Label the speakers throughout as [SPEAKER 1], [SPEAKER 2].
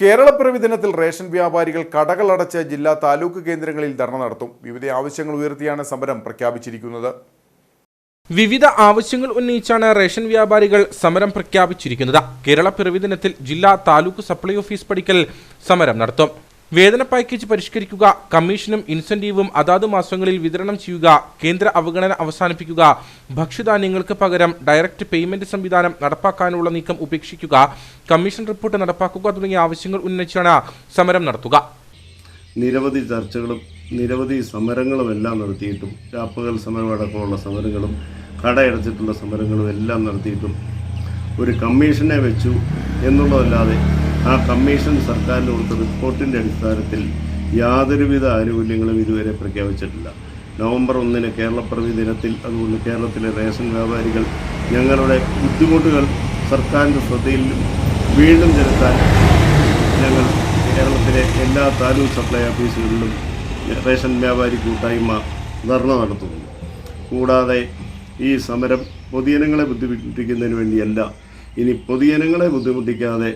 [SPEAKER 1] കേരളപ്പിറവി ദിനത്തിൽ റേഷൻ വ്യാപാരികൾ കടകൾ കടകളടച്ച് ജില്ലാ താലൂക്ക് കേന്ദ്രങ്ങളിൽ ധർണ നടത്തും. വിവിധ ആവശ്യങ്ങൾ ഉയർത്തിയാണ് സമരം പ്രഖ്യാപിച്ചിരിക്കുന്നത്.
[SPEAKER 2] വിവിധ ആവശ്യങ്ങൾ ഉന്നയിച്ചാണ് റേഷൻ വ്യാപാരികൾ സമരം പ്രഖ്യാപിച്ചിരിക്കുന്നത്. കേരള പിറവി ദിനത്തിൽ ജില്ലാ താലൂക്ക് സപ്ലൈ ഓഫീസ് പടിക്കൽ സമരം നടത്തും. വേതന പാക്കേജ് പരിഷ്കരിക്കുക കമ്മീഷനും ഇൻസെന്റീവും അതാത് മാസങ്ങളിൽ വിതരണം ചെയ്യുക കേന്ദ്ര അവഗണന അവസാനിപ്പിക്കുക ഭക്ഷ്യധാന്യങ്ങൾക്ക് പകരം ഡയറക്റ്റ് പേയ്മെന്റ് സംവിധാനം നടപ്പാക്കാനുള്ള നീക്കം ഉപേക്ഷിക്കുക കമ്മീഷൻ റിപ്പോർട്ട് നടപ്പാക്കുക തുടങ്ങിയ ആവശ്യങ്ങൾ ഉന്നയിച്ചാണ് സമരം നടത്തുക.
[SPEAKER 3] നിരവധി ചർച്ചകളും നിരവധി സമരങ്ങളും എല്ലാം നടത്തിയിട്ടും രാപ്പകൽ സമരമടക്കമുള്ള സമരങ്ങളും കടയടച്ചിട്ടുള്ള സമരങ്ങളും എല്ലാം നടത്തിയിട്ടും ഒരു കമ്മീഷനെ വെച്ചു എന്നുള്ളതല്ലാതെ ആ കമ്മീഷൻ സർക്കാരിന് കൊടുത്ത റിപ്പോർട്ടിന്റെ അടിസ്ഥാനത്തിൽ യാതൊരുവിധ ആനുകൂല്യങ്ങളും ഇതുവരെ പ്രഖ്യാപിച്ചിട്ടില്ല. നവംബർ ഒന്നിന് കേരളപ്പിറവി ദിനത്തിൽ അതുകൊണ്ട് കേരളത്തിലെ റേഷൻ വ്യാപാരികൾ ഞങ്ങളുടെ ബുദ്ധിമുട്ടുകൾ സർക്കാരിന്റെ ശ്രദ്ധയിൽ വീണ്ടും ചെലുത്താൻ ഞങ്ങൾ കേരളത്തിലെ എല്ലാ താലൂക്ക് സപ്ലൈ ഓഫീസുകളിലും റേഷൻ വ്യാപാരി കൂട്ടായ്മ ധർണ നടത്തുന്നു. കൂടാതെ ഈ സമരം പൊതുജനങ്ങളെ ബുദ്ധിമുട്ടിക്കുന്നതിന് വേണ്ടിയല്ല ഇനി പൊതുജനങ്ങളെ ബുദ്ധിമുട്ടിക്കാതെ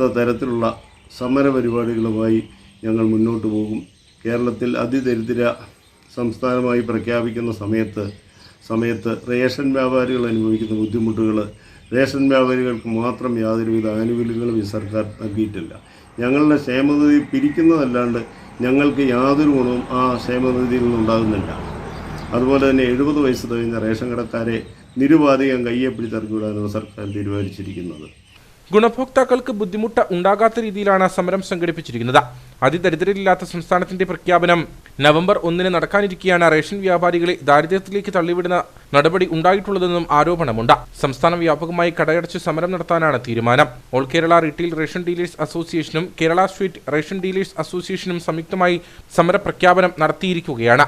[SPEAKER 3] തരത്തിലുള്ള സമര പരിപാടികളുമായി ഞങ്ങൾ മുന്നോട്ട് പോകും. കേരളത്തിൽ അതിദരിദ്ര സംസ്ഥാനമായി പ്രഖ്യാപിക്കുന്ന സമയത്ത് സമയത്ത് റേഷൻ വ്യാപാരികൾ അനുഭവിക്കുന്ന ബുദ്ധിമുട്ടുകൾ റേഷൻ വ്യാപാരികൾക്ക് മാത്രം യാതൊരുവിധ ആനുകൂല്യങ്ങളും ഈ സർക്കാർ നൽകിയിട്ടില്ല. ഞങ്ങളുടെ ക്ഷേമനിധി പിരിക്കുന്നതല്ലാണ്ട് ഞങ്ങൾക്ക് യാതൊരു ഗുണവും ആ ക്ഷേമനിധിയിൽ നിന്നുണ്ടാകുന്നില്ല. അതുപോലെ തന്നെ എഴുപത് വയസ്സ് കഴിഞ്ഞ റേഷൻ കടക്കാരെ നിരുപാധികം കയ്യെ പിടിച്ചിറക്കിവിടാനാണ് സർക്കാർ തീരുമാനിച്ചിരിക്കുന്നത്.
[SPEAKER 2] ഗുണഭോക്താക്കൾക്ക് ബുദ്ധിമുട്ട് ഉണ്ടാകാത്ത രീതിയിലാണ് സമരം സംഘടിപ്പിച്ചിരിക്കുന്നത്. അതിദരിദ്രരില്ലാത്ത സംസ്ഥാനത്തിന്റെ പ്രഖ്യാപനം നവംബർ ഒന്നിന് നടക്കാനിരിക്കെയാണ് റേഷൻ വ്യാപാരികളെ ദാരിദ്ര്യത്തിലേക്ക് തള്ളിവിടുന്ന നടപടി ഉണ്ടായിട്ടുള്ളതെന്നും ആരോപണമുണ്ട്. സംസ്ഥാന വ്യാപകമായി കടയടച്ച് സമരം നടത്താനാണ് തീരുമാനം. All Kerala retail ration dealers അസോസിയേഷനും കേരള സ്ട്രീറ്റ് റേഷൻ ഡീലേഴ്സ് അസോസിയേഷനും സംയുക്തമായി സമരപ്രഖ്യാപനം നടത്തിയിരിക്കുകയാണ്.